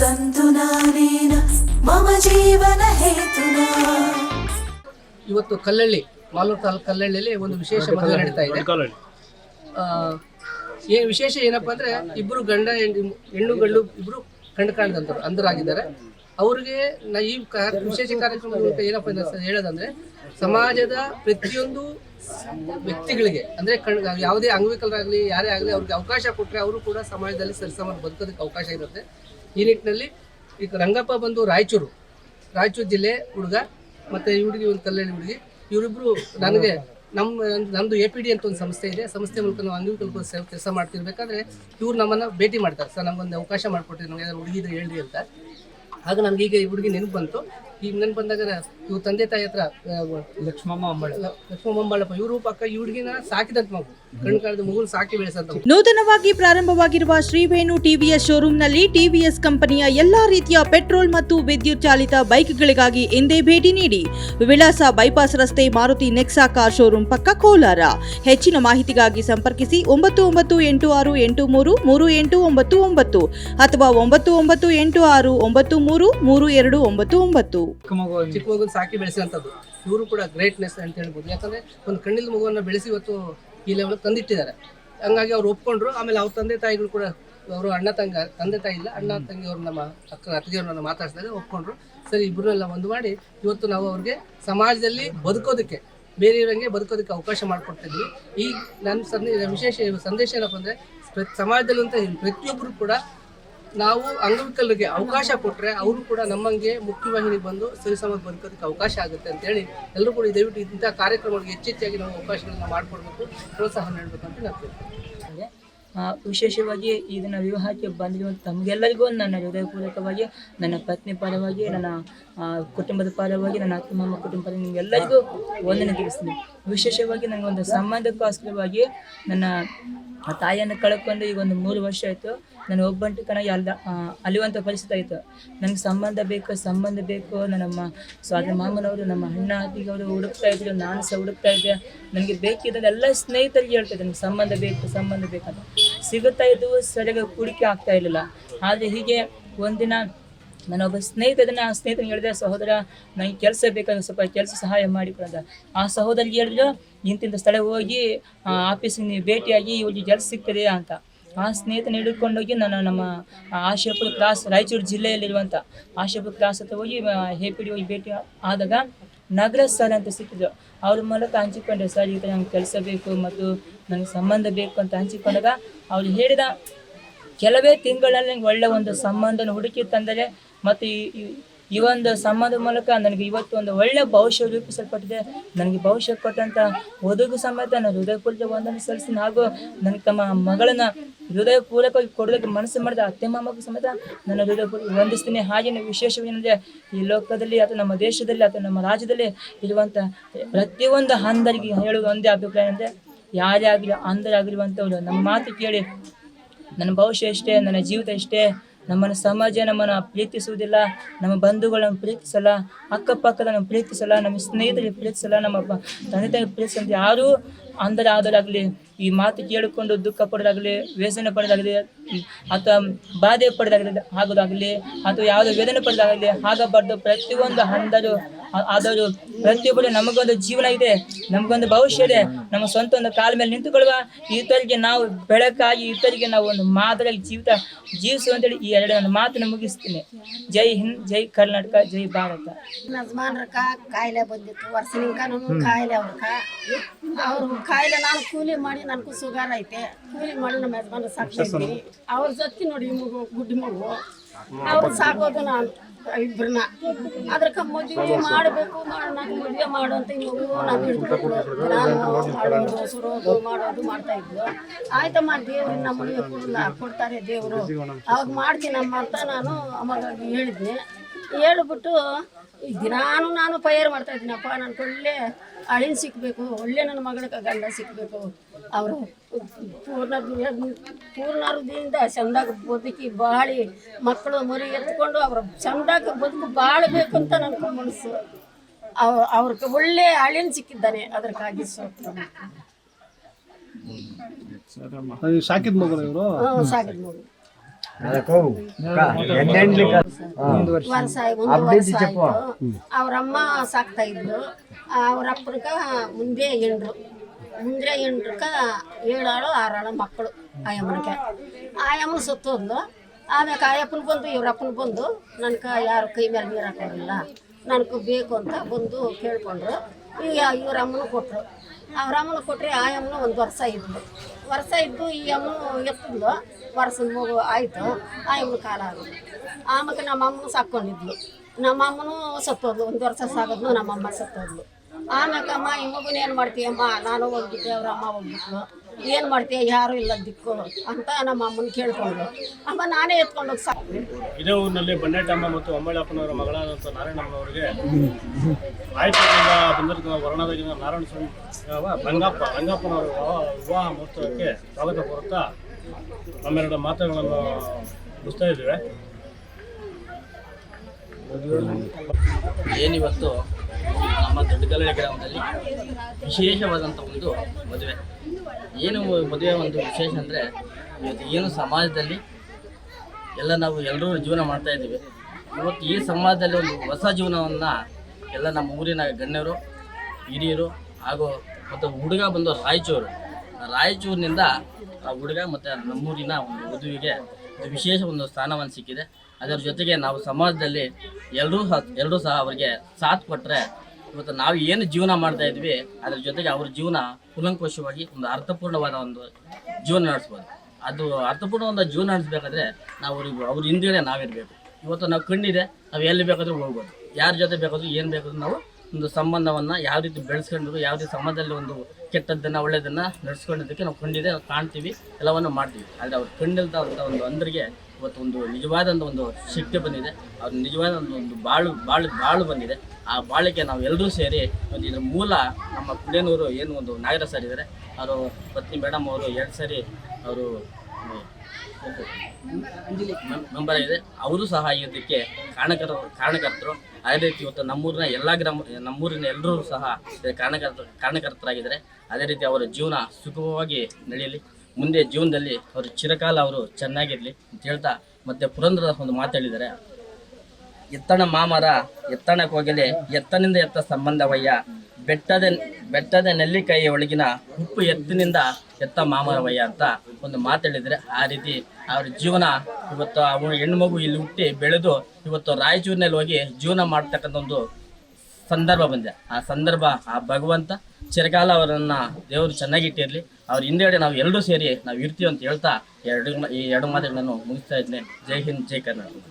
ತಂತು ಜೀವನ ಇವತ್ತು ಕಲ್ಲಳ್ಳಿ ಮಾಲೂರು ತಾಲೂಕು ಕಲ್ಲಳ್ಳಿಯಲ್ಲಿ ಒಂದು ವಿಶೇಷ ಮದುವೆ ನಡೀತಾ ಇದೆ. ಏನು ವಿಶೇಷ ಏನಪ್ಪ ಅಂದರೆ ಇಬ್ಬರು ಗಂಡ ಹೆಣ್ಣು ಗಂಡು ಇಬ್ಬರು ಕಂಡು ಕಾಣದಂತರು ಆಗಿದ್ದಾರೆ ಅವ್ರಿಗೆ ನಾ ಈ ವಿಶೇಷ ಕಾರ್ಯಕ್ರಮ ಏನಪ್ಪ ಹೇಳೋದಂದ್ರೆ ಸಮಾಜದ ಪ್ರತಿಯೊಂದು ವ್ಯಕ್ತಿಗಳಿಗೆ, ಅಂದ್ರೆ ಯಾವುದೇ ಅಂಗವಿಕಲರಾಗಲಿ ಯಾರೇ ಆಗಲಿ ಅವ್ರಿಗೆ ಅವಕಾಶ ಕೊಟ್ಟರೆ ಅವರು ಕೂಡ ಸಮಾಜದಲ್ಲಿ ಸರಿಸಮಾನ ಬದುಕೋದಕ್ಕೆ ಅವಕಾಶ ಇರುತ್ತೆ. ಈ ನಿಟ್ಟಿನಲ್ಲಿ ಈಗ ರಂಗಪ್ಪ ಬಂದು ರಾಯಚೂರು ರಾಯಚೂರು ಜಿಲ್ಲೆ ಹುಡುಗ, ಮತ್ತೆ ಈ ಹುಡುಗಿ ಒಂದು ಕಲ್ಲಳ್ಳಿ ಹುಡುಗಿ, ಇವರಿಬ್ರು ನನಗೆ ನಮ್ಮ ನಮ್ಮದು ಎ ಪಿ ಡಿ ಅಂತ ಒಂದು ಸಂಸ್ಥೆ ಇದೆ. ಸಂಸ್ಥೆ ಮೂಲಕ ನಾವು ಅಂಗವಿಕಲ ಸೇವೆ ಕೆಲಸ ಮಾಡ್ತಿರ್ಬೇಕಾದ್ರೆ ಇವ್ರು ನಮ್ಮನ್ನು ಭೇಟಿ ಮಾಡ್ತಾರೆ. ಸರ್, ನಮಗೊಂದು ಅವಕಾಶ ಮಾಡಿಕೊಟ್ಟಿರಿ ನಮ್ಗೆ ಯಾರು ಹುಡುಗಿದ್ರೆ ಹೇಳ್ರಿ ಅಂತ. ಆಗ ನನಗೀಗ ಈ ಹುಡುಗಿ ನೆನಪು ಬಂತು. ಈಗ ನನ್ ಬಂದಾಗ ಇವ್ ತಂದೆ ತಾಯಿ ಹತ್ರ ಲಕ್ಷ್ಮಮ್ಮ ಅಂಬಾಳ. ಲಕ್ಷ್ಮಮ್ಮ ಅಂಬಾಳಪ್ಪ ಇವರು ಪಕ್ಕ ಈ ಹುಡುಗಿನ ಸಾಕಿದಂತ ಮಗು. ಕಣ್ಣು ಕಾಲದ ಮಗುನ ಸಾಕಿ ಬೆಳೆಸಂತ ನೂತನವಾಗಿ ಪ್ರಾರಂಭವಾಗಿರುವ ಶ್ರೀವೇಣು ಟಿವಿಎಸ್ ಶೋರೂಮ್ನಲ್ಲಿ ಟಿವಿಎಸ್ ಕಂಪನಿಯ ಎಲ್ಲಾ ರೀತಿಯ ಪೆಟ್ರೋಲ್ ಮತ್ತು ವಿದ್ಯುತ್ ಚಾಲಿತ ಬೈಕ್ಗಳಿಗಾಗಿ ಎಂದೇ ಭೇಟಿ ನೀಡಿ. ವಿಳಾಸ ಬೈಪಾಸ್ ರಸ್ತೆ ಮಾರುತಿ ನೆಕ್ಸಾ ಕಾರ್ ಶೋರೂಮ್ ಪಕ್ಕ ಕೋಲಾರ. ಹೆಚ್ಚಿನ ಮಾಹಿತಿಗಾಗಿ ಸಂಪರ್ಕಿಸಿ ಒಂಬತ್ತು ಒಂಬತ್ತು ಎಂಟು ಆರು ಎಂಟು ಮೂರು ಮೂರು ಎಂಟು ಒಂಬತ್ತು ಒಂಬತ್ತು ಅಥವಾ ಒಂಬತ್ತು ಒಂಬತ್ತು ಎಂಟು ಆರು ಒಂಬತ್ತು ಮೂರು ಮೂರು ಎರಡು ಒಂಬತ್ತು ಒಂಬತ್ತು. ಚಿಕ್ಕ ಮಗುನ ಸಾಕಿ ಬೆಳೆಸಿದಂಥದ್ದು ಇವರು ಕೂಡ ಗ್ರೇಟ್ನೆಸ್ ಅಂತ ಹೇಳ್ಬೋದು. ಯಾಕಂದ್ರೆ ಒಂದು ಕಣ್ಣಿಲ್ ಮಗುವನ್ನ ಬೆಳೆಸಿ ಇವತ್ತು ಈ ಲೆವೆಲ್ ತಂದಿಟ್ಟಿದ್ದಾರೆ. ಹಂಗಾಗಿ ಅವ್ರು ಒಪ್ಕೊಂಡ್ರು. ಆಮೇಲೆ ಅವ್ರ ತಂದೆ ತಾಯಿಗಳು ಕೂಡ, ಅವರು ಅಣ್ಣ ತಂಗ, ತಂದೆ ತಾಯಿ ಇಲ್ಲ, ಅಣ್ಣ ತಂಗಿ ಅವ್ರು ನಮ್ಮ ಅಕ್ಕ ಅತ್ತಿಗೆಯವ್ರನ್ನ ಮಾತಾಡಿಸಿದಾಗ ಒಪ್ಕೊಂಡ್ರು. ಸರಿ ಇಬ್ಬರನ್ನೆಲ್ಲ ಒಂದು ಮಾಡಿ ಇವತ್ತು ನಾವು ಅವ್ರಿಗೆ ಸಮಾಜದಲ್ಲಿ ಬದುಕೋದಕ್ಕೆ, ಬೇರೆಯವರಂಗೆ ಬದುಕೋದಕ್ಕೆ ಅವಕಾಶ ಮಾಡಿಕೊಡ್ತಿದ್ವಿ. ಈ ನನ್ನ ಸಂದೇಶ ವಿಶೇಷ ಸಂದೇಶ ಏನಪ್ಪ ಅಂದರೆ ಅಂತ ಪ್ರತಿಯೊಬ್ಬರು ಕೂಡ ನಾವು ಅಂಗವಿಕಲರಿಗೆ ಅವಕಾಶ ಕೊಟ್ಟರೆ ಅವರು ಕೂಡ ನಮ್ಮಂಗೆ ಮುಖ್ಯವಾಹಿನಿಗೆ ಬಂದು ಸರಿಸಮಾಗಿ ಬದುಕೋದಕ್ಕೆ ಅವಕಾಶ ಆಗುತ್ತೆ ಅಂತೇಳಿ ಎಲ್ಲರೂ ಕೂಡ ದಯವಿಟ್ಟು ಇಂಥ ಕಾರ್ಯಕ್ರಮಗಳಿಗೆ ಹೆಚ್ಚೆಚ್ಚಾಗಿ ನಾವು ಅವಕಾಶಗಳನ್ನ ಮಾಡಿಕೊಡ್ಬೇಕು, ಪ್ರೋತ್ಸಾಹ ನೀಡಬೇಕು ಅಂತ ನಾನು ಕೇಳ್ತೀನಿ ವಿಶೇಷವಾಗಿ ಇದನ್ನು ವಿವಾಹಕ್ಕೆ ಬಂದಿರುವಂಥ ತಮಗೆಲ್ಲರಿಗೂ ನನ್ನ ಹೃದಯಪೂರ್ವಕವಾಗಿ, ನನ್ನ ಪತ್ನಿ ಪರವಾಗಿ, ನನ್ನ ಕುಟುಂಬದ ಪರವಾಗಿ ನನ್ನ ಅಕ್ಕ, ಮಾಮ ಕುಟುಂಬದ ನಿಮಗೆಲ್ಲರಿಗೂ ವಂದನೆ ತಿಳಿಸ್ತೀನಿ. ವಿಶೇಷವಾಗಿ ನನಗೊಂದು ಸಂಬಂಧಕ್ಕೋಸ್ಕರವಾಗಿ ನನ್ನ ತಾಯಿಯನ್ನು ಕಳ್ಕೊಂಡು ಈಗ ಒಂದು ಮೂರು ವರ್ಷ ಆಯಿತು. ನಾನು ಒಬ್ಬಂಟಿತನಾಗಿ ಅಲ್ಲ ಅಲಿವಂಥ ಪರಿಸ್ಥಿತಿ ಆಯಿತು. ನನಗೆ ಸಂಬಂಧ ಬೇಕು ಸಂಬಂಧ ಬೇಕು. ನನ್ನಮ್ಮ ಸ್ವಾದ ಮಾಮನವರು, ನಮ್ಮ ಅಣ್ಣ, ಅತ್ತಿಗವರು ಹುಡುಕ್ತಾ ಇದ್ರು, ನಾನು ಸಹ ಹುಡುಕ್ತಾ ಇದ್ದೆ. ನನಗೆ ಬೇಕಿದ್ದ ಎಲ್ಲ ಸ್ನೇಹಿತರಿಗೆ ಹೇಳ್ತಾ ಇದ್ದೆ ನನಗೆ ಸಂಬಂಧ ಬೇಕು, ಸಂಬಂಧ ಬೇಕಂತ ಸಿಗುತ್ತಾ ಇದ್ದವು ಸರಿಯಾಗಿ ಹೂಡಿಕೆ ಆಗ್ತಾ ಇರಲಿಲ್ಲ. ಆದರೆ ಹೀಗೆ ಒಂದಿನ ನನ್ನ ಒಬ್ಬ ಸ್ನೇಹಿತ ಇದನ್ನ ಆ ಸ್ನೇಹಿತನಿಗೆ ಹೇಳಿದೆ ಸಹೋದರ ನನಗೆ ಕೆಲಸ ಬೇಕಂದ್ರೆ ಸ್ವಲ್ಪ ಕೆಲಸ ಸಹಾಯ ಮಾಡಿ ಅಂತ ಆ ಸಹೋದರಿಗೆ ಹೇಳಿದ್ರು ಇಂತಿಂಥ ಸ್ಥಳ ಹೋಗಿ ಆಫೀಸಿಗೆ ಭೇಟಿಯಾಗಿ ಇವರಿಗೆ ಕೆಲಸ ಸಿಗ್ತದೆ ಅಂತ. ಆ ಸ್ನೇಹಿತನ ಹಿಡ್ಕೊಂಡೋಗಿ ನಾನು ನಮ್ಮ ಆಶಾಪುರ ಕ್ಲಾಸ್ ರಾಯಚೂರು ಜಿಲ್ಲೆಯಲ್ಲಿರುವಂಥ ಆಶಾಪುರ ಕ್ಲಾಸ್ ಹತ್ರ ಹೋಗಿ ಹೇ ಪಿ ಹೋಗಿ ಭೇಟಿ ಆದಾಗ ನಗರ ಸರ್ ಅಂತ ಸಿಕ್ಕಿದ್ರು. ಅವ್ರ ಮೂಲಕ ಹಂಚಿಕೊಂಡೆ ಸರ್, ಈ ನಂಗೆ ಕೆಲಸ ಬೇಕು ಮತ್ತು ನನಗೆ ಸಂಬಂಧ ಬೇಕು ಅಂತ ಹಂಚಿಕೊಂಡಾಗ ಅವ್ರು ಹೇಳಿದ ಕೆಲವೇ ತಿಂಗಳಲ್ಲಿ ಒಳ್ಳೆ ಒಂದು ಸಂಬಂಧನ ಹುಡುಕಿ ತಂದರೆ ಮತ್ತು ಈ ಈ- ಒಂದು ಸಂಬಂಧದ ಮೂಲಕ ನನಗೆ ಇವತ್ತು ಒಂದು ಒಳ್ಳೆ ಭವಿಷ್ಯ ರೂಪಿಸಲ್ಪಟ್ಟಿದೆ. ನನಗೆ ಭವಿಷ್ಯ ಕೊಟ್ಟಂಥ ಒದಗು ಸಮೇತ ನಾನು ಹೃದಯಪೂರ್ವಕ ವಂದನೆ ಸಲ್ಲಿಸ್ತೀನಿ ಹಾಗೂ ನನಗೆ ತಮ್ಮ ಮಗಳನ್ನ ಹೃದಯಪೂರ್ವಕವಾಗಿ ಕೊಡೋದಕ್ಕೆ ಮನಸ್ಸು ಮಾಡಿದ ಅತ್ತೆ ಮಾಮಗೂ ಸಮೇತ ನನ್ನ ಹೃದಯಪೂರ್ವಕ ವಂದಿಸ್ತೀನಿ. ಹಾಗೆಯೇ ವಿಶೇಷವೇನೆಂದರೆ ಈ ಲೋಕದಲ್ಲಿ ಅಥವಾ ನಮ್ಮ ದೇಶದಲ್ಲಿ ಅಥವಾ ನಮ್ಮ ರಾಜ್ಯದಲ್ಲಿ ಇರುವಂಥ ಪ್ರತಿಯೊಂದು ಹಂದರಿಗೆ ಹೇಳುವ ಒಂದೇ ಅಭಿಪ್ರಾಯ. ಅಂದರೆ ಯಾರೇ ಆಗಲಿ ಅಂಧರಾಗಿರುವಂಥವ್ರು ನಮ್ಮ ಮಾತು ಕೇಳಿ, ನನ್ನ ಭವಿಷ್ಯ ಇಷ್ಟೇ ನನ್ನ ಜೀವಿತ ಇಷ್ಟೇ ನಮ್ಮನ್ನು ಸಮಾಜ ನಮ್ಮನ್ನು ಪ್ರೀತಿಸುವುದಿಲ್ಲ, ನಮ್ಮ ಬಂಧುಗಳನ್ನು ಪ್ರೀತಿಸಲ್ಲ ಅಕ್ಕಪಕ್ಕದ ನಮ್ಮ ಪ್ರೀತಿಸಲ್ಲ, ನಮ್ಮ ಸ್ನೇಹಿತರಿಗೆ ಪ್ರೀತಿಸಲ್ಲ, ನಮ್ಮ ತಂದೆ ತಾಯಿ ಪ್ರೀತಿಸಂತ ಯಾರೂ ಅಂದರೆ ಆದರಾಗಲಿ ಈ ಮಾತು ಕೇಳಿಕೊಂಡು ದುಃಖ ಪಡೋದಾಗಲಿ, ವ್ಯಸನ ಪಡೋದಾಗಲಿ ಅಥವಾ ಬಾಧೆ ಪಡೋದಾಗಲಿ, ಆಗೋದಾಗಲಿ ಅಥವಾ ಯಾವುದೋ ವೇದನೆ ಪಡೋದಾಗಲಿ ಆಗಬಾರ್ದು. ಪ್ರತಿಯೊಂದು ಹಂದರು ಆದವರು ಪ್ರತಿಯೊಬ್ಬರು ನಮಗೊಂದು ಜೀವನ ಇದೆ, ನಮಗೊಂದು ಭವಿಷ್ಯ ಇದೆ. ನಮ್ಮ ಸ್ವಂತ ಒಂದು ಕಾಲ ಮೇಲೆ ನಿಂತುಕೊಳ್ಳುವ ಇತರಿಗೆ ನಾವು ಬೆಳಕಾಗಿ, ಇತರಿಗೆ ನಾವು ಒಂದು ಮಾದರಿಯಲ್ಲಿ ಜೀವಿತ ಜೀವಿಸುವಂತೇಳಿ ಈ ಎರಡು ನನ್ನ ಮಾತನ್ನು ಮುಗಿಸ್ತೀನಿ. ಜೈ ಹಿಂದ್, ಜೈ ಕರ್ನಾಟಕ, ಜೈ ಭಾರತ. ಕಾಯಿಲೆ ಬಂದಿತ್ತು. ವರ್ಷ ಕಾಯಿಲೆ ಅವ್ರು ಕಾಯಿಲೆ ನಾನು ಕೂಲಿ ಮಾಡಿ ನನಗೂ ಸುಗಾರ ಐತೆ. ಕೂಲಿ ಮಾಡಿ ನಮ್ಮ ಯಜಮಾನ ಸಾಕ್ತೀನಿ ಅವ್ರ ಜೊತೆ ನೋಡಿ ಮಗು ಗುಡ್ಡಿ ಮಗು. ಅವ್ರು ಸಾಕೋದು ನಾನು ಇಬ್ಬರನ್ನ ಅದ್ರಕ್ಕ ಮದುವೆ ಮಾಡಬೇಕು ನಾನು ಮದುವೆ ಮಾಡು ಅಂತ ಈ ಮಗು ನಾನು ನಾನು ಮಾಡೋದು ಸುರೋದು ಮಾಡೋದು ಮಾಡ್ತಾ ಇದ್ವು ಆಯ್ತಮ್ಮ ದೇವ್ರು ನಮ್ಮ ಮದುವೆ ಕೊಡಲ್ಲ ಕೊಡ್ತಾರೆ ದೇವರು. ಅವಾಗ ಮಾಡ್ತೀನಮ್ಮ ಅಂತ ನಾನು ಅಮ್ಮಗಾಗಿ ಹೇಳಿದ್ನಿ. ಹೇಳ್ಬಿಟ್ಟು ಈ ದಿನಾನು ನಾನು ಫೈರ್ ಮಾಡ್ತಾ ಇದ್ದೀನಪ್ಪ. ನನಗೆ ಒಳ್ಳೆ ಅಳಿನ ಸಿಕ್ಕಬೇಕು ಒಳ್ಳೆ ನನ್ನ ಮಗಳ ಗಂಡ ಸಿಕ್ಕಬೇಕು ಅವರು ಪೂರ್ಣ ಪೂರ್ಣ ಹೃದಯದಿಂದ ಚಂದಾಗ ಬದುಕಿ ಬಾಳಿ ಮಕ್ಕಳು ಮರಿ ಎತ್ಕೊಂಡು ಅವ್ರ ಚಂದಾಗ ಬದುಕು ಬಾಳಬೇಕು ಅಂತ ನನ್ನ ಮನಸ್ಸು. ಅವ ಅವ್ರಿಗೆ ಒಳ್ಳೆ ಅಳಿನ ಸಿಕ್ಕಿದ್ದಾನೆ ಅದಕ್ಕಾಗಿ ಮಗಳು ಸಾಕಿದ ಮಗಳು ಇವರು? ಸಾಕಿದ್ ನೋಡಿ ವರ್ಷ ಒಂದು ವರ್ಷ ಆಯ್ತು. ಅವ್ರಮ್ಮ ಸಾಕ್ತಾ ಇದ್ಲು ಅವ್ರ ಅಪ್ಪನಕ ಮುಂದೆ ಎಂಡ್ರು ಮುಂದೆ ಎಂಡ್ರಕ ಏಳಾಳು ಆರಾಳು ಮಕ್ಕಳು ಆಯಮ್ಮನಿಗೆ. ಆಯಮ್ಮನ ಸುತ್ತೋದ್ಲು ಆಮ್ಯಾಕ ಆಯಪ್ಪನ ಬಂದು ಇವ್ರ ಅಪ್ಪನ ಬಂದು ನನ್ಗೆ ಯಾರು ಕೈ ಮೇಲೆ ನೀರು ಹಾಕೋದಿಲ್ಲ. ನನಗೆ ಬೇಕು ಅಂತ ಬಂದು ಕೇಳ್ಕೊಂಡ್ರು. ಈಗ ಇವ್ರ ಅಮ್ಮನ ಕೊಟ್ಟರು ಅವ್ರ ಅಮ್ಮನ ಕೊಟ್ಟರೆ ಅಮ್ಮನ ಒಂದು ವರ್ಷ ಇದ್ದು. ವರ್ಷ ಇದ್ದು ಈ ಅಮ್ಮನು ಎತ್ತಿದ್ಲು. ವರ್ಷದ ಮಗು ಆಯಿತು. ಆ ಅಮ್ಮನ ಕಾಲ ಆಗೋದು ಆಮೇಲೆ ನಮ್ಮ ಅಮ್ಮನ ಸಾಕೊಂಡಿದ್ಲು ನಮ್ಮ ಅಮ್ಮನೂ ಸತ್ತೋದ್ಲು. ಒಂದು ವರ್ಷ ಸಾಗೋದ್ಲು ನಮ್ಮಮ್ಮ ಸತ್ತೋದ್ಲು. ಆಮೇಲೆ ಅಮ್ಮ ಈ ಮಗುನ ಏನು ಮಾಡ್ತೀಯಮ್ಮ? ನಾನು ಹೋಗ್ಬಿಟ್ಟೆ, ಅವ್ರ ಅಮ್ಮ ಹೋಗ್ಬಿಟ್ಲು. ಏನು ಮಾಡ್ತೀಯ? ಯಾರು ಇಲ್ಲ ದಿಕ್ಕು ಅಂತ ನಮ್ಮ ಅಮ್ಮನ್ ಕೇಳ್ಕೊಂಡು. ಅಮ್ಮ ನಾನೇ ಎತ್ಕೊಂಡು ಹೋಗಿ ಸಾಕು. ಇದೇ ಊರಿನಲ್ಲಿ ಬನ್ನೇಟಮ್ಮ ಮತ್ತು ಅಮ್ಮಳಪ್ಪನವರ ಮಗಳಾದಂಥ ನಾರಾಯಣಮ್ಮನವರಿಗೆ ರಾಯಚೂರಿನಿಂದ ಬಂದಿರುವ ವರ್ಣದಾಗಿನ ನಾರಾಯಣ ಸ್ವಾಮಿ ರಂಗಪ್ಪ ರಂಗಪ್ಪನವರು ವಿವಾಹ ವಿವಾಹ ಮಹೋತ್ಸವಕ್ಕೆ ಸ್ವಾಗತ ಕೋರುತ್ತಾ ನಮ್ಮೆರಡು ಮಾತುಗಳನ್ನು ಮುಗಿಸ್ತಾ ಇದ್ದೇವೆ. ಏನಿವತ್ತು? ನಮ್ಮ ಗ್ರಾಮದಲ್ಲಿ ವಿಶೇಷವಾದಂಥ ಒಂದು ಮದುವೆ. ಏನು ಮದುವೆ ಒಂದು ವಿಶೇಷ ಅಂದರೆ ಇವತ್ತು ಏನು ಸಮಾಜದಲ್ಲಿ ಎಲ್ಲ ನಾವು ಎಲ್ಲರೂ ಜೀವನ ಮಾಡ್ತಾ ಇದ್ದೀವಿ. ಇವತ್ತು ಈ ಸಮಾಜದಲ್ಲಿ ಒಂದು ಹೊಸ ಜೀವನವನ್ನು ಎಲ್ಲ ನಮ್ಮ ಊರಿನ ಗಣ್ಯರು, ಹಿರಿಯರು ಹಾಗೂ ಮತ್ತು ಹುಡುಗ ಬಂದು ರಾಯಚೂರು. ರಾಯಚೂರಿನಿಂದ ಆ ಹುಡುಗ ಮತ್ತು ನಮ್ಮೂರಿನ ಒಂದು ವಧುವಿಗೆ ಒಂದು ವಿಶೇಷ ಒಂದು ಸ್ಥಾನವನ್ನು ಸಿಕ್ಕಿದೆ. ಅದರ ಜೊತೆಗೆ ನಾವು ಸಮಾಜದಲ್ಲಿ ಎಲ್ಲರೂ ಸಹ ಎಲ್ಲರೂ ಸಹ ಅವರಿಗೆ ಸಾಥ್ ಕೊಟ್ಟರೆ ಇವತ್ತು ನಾವು ಏನು ಜೀವನ ಮಾಡ್ತಾ ಇದ್ವಿ, ಅದ್ರ ಜೊತೆಗೆ ಅವ್ರ ಜೀವನ ಕುಲಂಕೋಶವಾಗಿ ಒಂದು ಅರ್ಥಪೂರ್ಣವಾದ ಒಂದು ಜೀವನ ನಡೆಸ್ಬೋದು. ಅದು ಅರ್ಥಪೂರ್ಣವಾದ ಜೀವನ ನಡೆಸ್ಬೇಕಾದ್ರೆ ನಾವು ಅವ್ರಿಗೆ, ಅವ್ರ ಹಿಂದಿಡೆ ನಾವಿರಬೇಕು. ಇವತ್ತು ನಾವು ಕಣ್ಣಿದೆ, ನಾವು ಎಲ್ಲಿ ಬೇಕಾದರೂ ಹೋಗ್ಬೋದು. ಯಾರ ಜೊತೆ ಬೇಕಾದರೂ ಏನು ಬೇಕಾದ್ರೂ ನಾವು ಒಂದು ಸಂಬಂಧವನ್ನು ಯಾವ ರೀತಿ ಬೆಳೆಸ್ಕೊಂಡ್ರು ಯಾವ ರೀತಿ ಸಮಾಜದಲ್ಲಿ ಒಂದು ಕೆಟ್ಟದ್ದನ್ನು ಒಳ್ಳೆಯದನ್ನು ನಡೆಸ್ಕೊಂಡಿದ್ದಕ್ಕೆ ನಾವು ಕಂಡಿದೆ ಕಾಣ್ತೀವಿ, ಎಲ್ಲವನ್ನು ಮಾಡ್ತೀವಿ. ಆದರೆ ಅವ್ರು ಕಂಡಿಲ್ದಂಥ ಒಂದು ಅಂದ್ರಿಗೆ ಇವತ್ತು ಒಂದು ನಿಜವಾದಂಥ ಒಂದು ಶಕ್ತಿ ಬಂದಿದೆ. ಅವ್ರ ನಿಜವಾದ ಒಂದು ಒಂದು ಬಾಳು ಬಾಳು ಬಾಳು ಬಂದಿದೆ. ಆ ಬಾಳಿಗೆ ನಾವು ಎಲ್ಲರೂ ಸೇರಿ ಒಂದು ಇದ್ರ ಮೂಲ ನಮ್ಮ ಕುಡಿಯನೂರು ಏನು ಒಂದು ನಾಗರ ಸರ್ ಇದ್ದಾರೆ ಅವರು ಪತ್ನಿ ಮೇಡಮ್ ಅವರು ಎರಡು ಸರಿ ಅವರು ಮೆಂಬರ್. ಇದೆ ಅವರು ಸಹ ಇದಕ್ಕೆ ಕಾರಣಕರ್ತ ಕಾರಣಕರ್ತರು. ಅದೇ ರೀತಿ ಇವತ್ತು ನಮ್ಮೂರಿನ ಎಲ್ಲ ಗ್ರಾಮ, ನಮ್ಮೂರಿನ ಎಲ್ಲರೂ ಸಹ ಕಾರಣಕರ್ತ, ಕಾರಣಕರ್ತರಾಗಿದ್ದಾರೆ. ಅದೇ ರೀತಿ ಅವರ ಜೀವನ ಸುಗಮವಾಗಿ ನಡೆಯಲಿ. ಮುಂದೆ ಜೀವನದಲ್ಲಿ ಅವರು ಚಿರಕಾಲ ಅವರು ಚೆನ್ನಾಗಿರಲಿ ಅಂತ ಹೇಳ್ತಾ ಮತ್ತೆ ಪುರಂದರ ಒಂದು ಮಾತಾಡಿದ್ದಾರೆ ಎತ್ತಣ ಮಾಮರ, ಎತ್ತಣಕ್ಕೆ ಹೋಗಲಿ, ಎತ್ತನಿಂದ ಎತ್ತ ಸಂಬಂಧವಯ್ಯ. ಬೆಟ್ಟದ ಬೆಟ್ಟದ ನೆಲ್ಲಿಕಾಯಿಯ ಒಳಗಿನ ಉಪ್ಪು ಎತ್ತಿನಿಂದ ಎತ್ತ ಮಾಮರವಯ್ಯ ಅಂತ ಒಂದು ಮಾತಾಡಿದರೆ ಆ ರೀತಿ ಅವ್ರ ಜೀವನ ಇವತ್ತು ಅವನು ಹೆಣ್ಣು ಮಗು ಇಲ್ಲಿ ಹುಟ್ಟಿ ಬೆಳೆದು ಇವತ್ತು ರಾಯಚೂರಿನಲ್ಲಿ ಹೋಗಿ ಜೀವನ ಮಾಡ್ತಕ್ಕಂಥ ಒಂದು ಸಂದರ್ಭ ಬಂದಿದೆ. ಆ ಸಂದರ್ಭ, ಆ ಭಗವಂತ ಚಿರಕಾಲ ಅವರನ್ನ ದೇವರು ಚೆನ್ನಾಗಿಟ್ಟಿರಲಿ ಅವ್ರ ಹಿಂದೆಗಡೆ ನಾವು ಎಲ್ಲರೂ ಸೇರಿ ನಾವು ಇರ್ತೀವಿ ಅಂತ ಹೇಳ್ತಾ ಎರಡು ಈ ಎರಡು ಮಾತುಗಳನ್ನು ಮುಗಿಸ್ತಾ ಇದ್ದೇನೆ. ಜೈ ಹಿಂದ್, ಜೈ ಕರ್ನಾಟಕ.